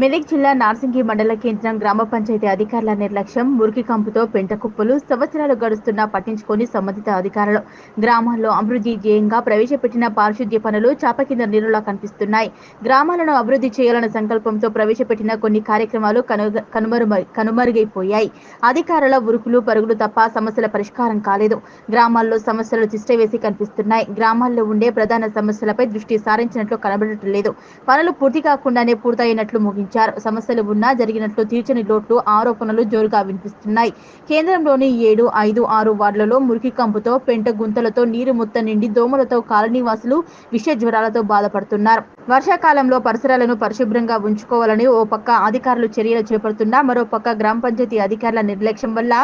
మెదక్ జిల్లా నార్సింగి మండల కేంద్రం గ్రామ పంచాయతీ అధికారుల నిర్లక్ష్యం మురికి కంపుతో పెంట కుప్పలు సంవత్సరాలు గడుస్తున్నా పట్టించుకొని సంబంధిత అధికారులు. గ్రామాల్లో అభివృద్ధి ధ్యేయంగా ప్రవేశపెట్టిన పారిశుద్ధ్య పనులు చాప కింద నీరులా కనిపిస్తున్నాయి. గ్రామాలను అభివృద్ధి చేయాలన్న సంకల్పంతో ప్రవేశపెట్టిన కొన్ని కార్యక్రమాలు కనుగ- కనుమరుగైపోయాయి. అధికారుల ఉరుకులు పరుగులు తప్ప సమస్యల పరిష్కారం కాలేదు. గ్రామాల్లో సమస్యలు తిష్టవేసి కనిపిస్తున్నాయి. గ్రామాల్లో ఉండే ప్రధాన సమస్యలపై దృష్టి సారించినట్లు కనబడటం లేదు. పనులు పూర్తి కాకుండానే పూర్తయినట్లు ముగించారు సమస్యలు ఉన్నా జరిగినట్లు తీర్చని లోట్లు ఆరోపణలు జోరుగా వినిపిస్తున్నాయి. కేంద్రంలోని ఏడు ఐదు ఆరు వార్డులలో మురికి కంపుతో పెంట గుంతలతో నీరు మొత్తం నిండి దోమలతో కాలనీవాసులు విష జ్వరాలతో బాధపడుతున్నారు. వర్షాకాలంలో పరిసరాలను పరిశుభ్రంగా ఉంచుకోవాలని ఓ పక్క అధికారులు చర్యలు చేపడుతున్నా మరో పక్క గ్రామ పంచాయతీ అధికారుల నిర్లక్ష్యం వల్ల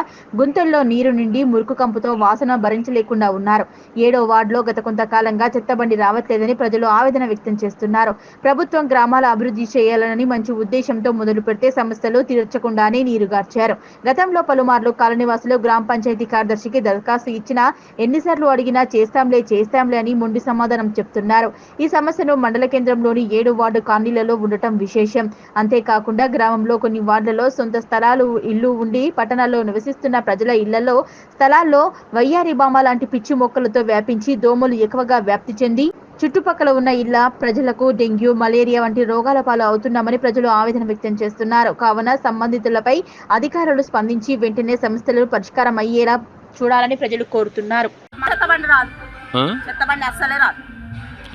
గుంతల్లో నీరు నిండి మురుకు కంపుతో వాసన భరించలేకుండా ఉన్నారు. ఏడో వార్డులో గత కొంతకాలంగా చెత్తబండి రావట్లేదని ప్రజలు ఆవేదన వ్యక్తం చేస్తున్నారు. ప్రభుత్వం గ్రామాల అభివృద్ధి చేయాలని మంచి ఉద్దేశంతో మొదలు పెడితే సమస్యలు తీర్చకుండానే నీరుగార్చారు గతంలో పలుమార్లు కాలనీవాసులు గ్రామ పంచాయతీ కార్యదర్శికి దరఖాస్తు ఇచ్చినా ఎన్నిసార్లు అడిగినా చేస్తాంలే చేస్తాంలే అని మొండి సమాధానం చెప్తున్నారు. ఈ సమస్యను మండల కేంద్రం కేంద్రంలోని ఏడు వార్డు కాలనీలలో ఉండటం విశేషం. అంతేకాకుండా గ్రామంలో కొన్ని వార్డులలో సొంత స్థలాలు ఇల్లు ఉండి పట్టణాల్లో నివసిస్తున్న ప్రజల ఇళ్ళలో స్థలాల్లో వయ్యారి బామ లాంటి పిచ్చి మొక్కలతో వ్యాపించి దోమలు ఎక్కువగా వ్యాప్తి చెంది చుట్టుపక్కల ఉన్న ఇళ్ళ ప్రజలకు డెంగ్యూ మలేరియా వంటి రోగాల పాలు అవుతున్నామని ప్రజలు ఆవేదన వ్యక్తం చేస్తున్నారు. కావున సంబంధితులపై అధికారులు స్పందించి వెంటనే సమస్యలు పరిష్కారం అయ్యేలా చూడాలని ప్రజలు కోరుతున్నారు. చెత్తబండి రాదు. ఆ? చెత్తబండి అస్సలే రాదు.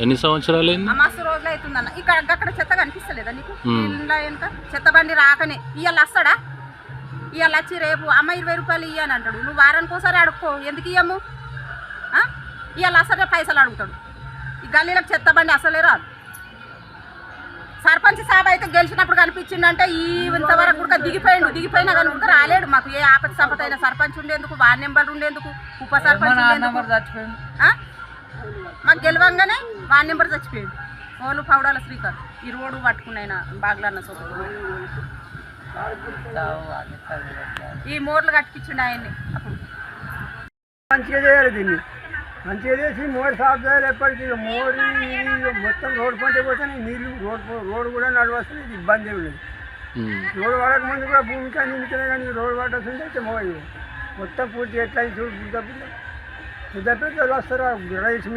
ఎన్ని సంవత్సరాలు మస్తు రోజులు అవుతుందన్న. ఇక్కడ అక్కడ చెత్త కనిపిస్తలేదా నీకు. ఇంట్లో వెనుక? చెత్తబండి రాకనే. ఇవాళ వస్తాడా ఇవాళ వచ్చి రేపు అమ్మ ఇరవై రూపాయలు ఇయ్యని అంటాడు. నువ్వు వారానికి ఒకసారి అడుక్కో. ఎందుకు ఇయ్యము? ఇవాళ వస్తాడే పైసలు అడుగుతాడు. ఈ గల్లీలకు చెత్తబండి అసలే రాదు. సర్పంచ్ సాబ్ అయితే గెలిచినప్పుడు కనిపించిందంటే ఈ ఇంతవరకు కూడా దిగిపోయిండు. దిగిపోయినా కానీ రాలేడు. మాకు ఏ ఆపద సంపద అయిన సర్పంచ్ ఉండేందుకు వార్డు నెంబర్ ఉండేందుకు ఉప సర్పంచ్ ఉండేందుకు? మాకు గెలవంగానే వార్డు నెంబర్ చచ్చిపోయింది ఓలు పౌడాల శ్రీకర్ ఈ రోడ్డు పట్టుకున్నాయిన బాగ్లన్న సొంత ఈ మోర్లు కట్టించిండు ఆయన్ని అప్పుడు. మంచిగా చేయాలి దీన్ని. మంచిగా చేసి మోర్ సాఫ్ చేయాలి ఎప్పటికీ. ఇది మొత్తం రోడ్ పంటే పోతే నీళ్ళు రోడ్ రోడ్ కూడా నడవస్తుంది ఇది ఇబ్బంది ఏమి లేదు. ఉమ్. రోడ్ వాడక ముందు కూడా భూమి కానీ ఇంటినే కానీ రోడ్ వాడాల్సింది అయితే మొత్తం పూర్తి ఎట్లా చూడు పిల్లలు వస్తారు రైస్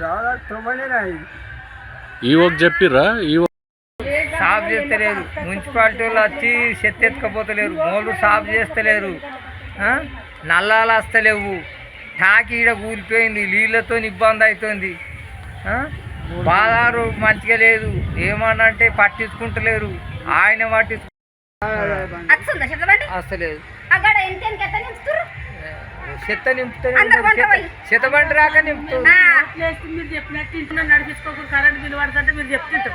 రాదా తొమ్మనేనా ఇది ఈవోకి చెప్పిర్రా ఈవో సాఫ్ చేస్తలేరు. మున్సిపాలిటీ వాళ్ళు వచ్చి చెత్త ఎత్తుకపోతలేరు. మోళ్ళు సాఫ్ చేస్తలేరు. ఆ? నల్లాలు వస్తలేవు. టాకి ఈడ కూలిపోయింది. నీళ్ళతో ఇబ్బంది అవుతుంది ఆ? బాధారు మంచిగా లేదు. ఏమనంటే పట్టించుకుంటలేరు. ఆయన పట్టించు వచ్చిందా చెత్త నింపుతే రాక నింపుతుంది మీరు చెప్పినట్టు ఇంట్లో నడిపించుకోకుండా కరెంట్ బిల్లు పడుతుంటే మీరు చెప్తుంటాం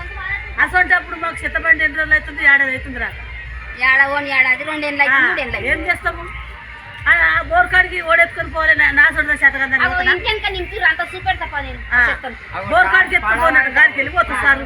అసొంటప్పుడు మాకు చెత్తబండి ఎన్ని రోజులు అవుతుంది? ఏడాది అవుతుంది రా ఏడాది ఏడాది ఆ, ఏం చేస్తాము? ఆ, ఆ బోర్ కాడికి ఓడెత్తుకొని పోలే నా- సొంత అంత చూపెడతా పది బోర్ కాడికి ఎత్తుకొని పోయినట్టు గాడికి వెళ్ళిపోతుంది సార్.